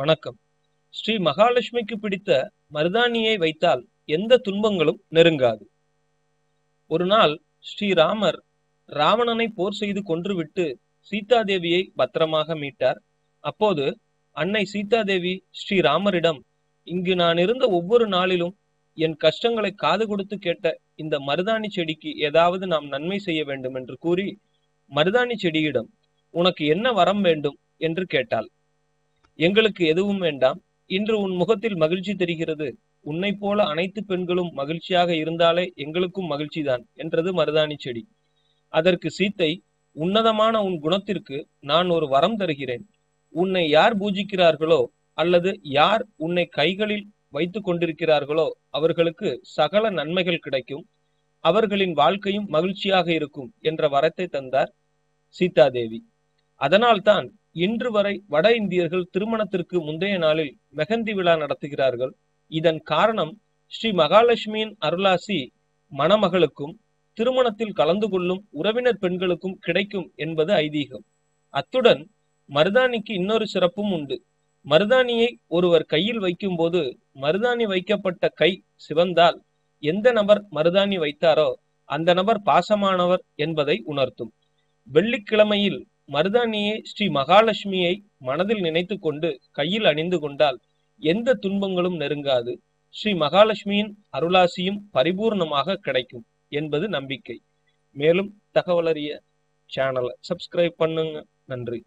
வணக்கம். ஸ்ரீ மகாலட்சுமிக்கு பிடித்த மருதாணியை வைத்தால் எந்த துன்பங்களும் நெருங்காது. ஒரு நாள் ஸ்ரீராமர் ராவணனை போர் செய்து கொன்றுவிட்டு சீதாதேவியை பத்திரமாக மீட்டார். அப்போது அன்னை சீதாதேவி ஸ்ரீராமரிடம் இங்கு நான் இருந்த ஒவ்வொரு நாளிலும் என் கஷ்டங்களை காது கொடுத்து கேட்ட இந்த மருதாணி செடிக்கு ஏதாவது நாம் நன்மை செய்ய வேண்டும் என்று கூறி மருதாணி செடியிடம் உனக்கு என்ன வரம் வேண்டும்? என்று கேட்டாள். எங்களுக்கு எதுவும் வேண்டாம். இன்று உன் முகத்தில் மகிழ்ச்சி தெரிகிறது. உன்னை போல அனைத்து பெண்களும் மகிழ்ச்சியாக இருந்தாலே எங்களுக்கும் மகிழ்ச்சிதான் என்றது மருதாணி செடி. அதற்கு சீத்தை உன்னதமான உன் குணத்திற்கு நான் ஒரு வரம் தருகிறேன். உன்னை யார் பூஜிக்கிறார்களோ அல்லது யார் உன்னை கைகளில் வைத்துக் கொண்டிருக்கிறார்களோ அவர்களுக்கு சகல நன்மைகள் கிடைக்கும். அவர்களின் வாழ்க்கையும் மகிழ்ச்சியாக இருக்கும் என்ற வரத்தை தந்தார் சீதாதேவி. அதனால்தான் இன்று வரை வட இந்தியர்கள் திருமணத்திற்கு முந்தைய நாளில் மெகந்தி விழா நடத்துகிறார்கள். இதன் காரணம் ஸ்ரீ மகாலட்சுமியின் அருளாசி மணமகளுக்கும் திருமணத்தில் கலந்து கொள்ளும் உறவினர் பெண்களுக்கும் கிடைக்கும் என்பது ஐதீகம். அத்துடன் மருதாணிக்கு இன்னொரு சிறப்பும் உண்டு. மருதாணியை ஒருவர் கையில் வைக்கும்போது மருதாணி வைக்கப்பட்ட கை சிவந்தால் எந்த நபர் மருதாணி வைத்தாரோ அந்த நபர் பாசமானவர் என்பதை உணர்த்தும். வெள்ளிக்கிழமையில் மருதாணியை ஸ்ரீ மகாலட்சுமியை மனதில் நினைத்து கொண்டு கையில் அணிந்து கொண்டால் எந்த துன்பங்களும் நெருங்காது. ஸ்ரீ மகாலட்சுமியின் அருளாசியும் பரிபூர்ணமாக கிடைக்கும் என்பது நம்பிக்கை. மேலும் தகவலறிய சேனலை சப்ஸ்கிரைப் பண்ணுங்க. நன்றி.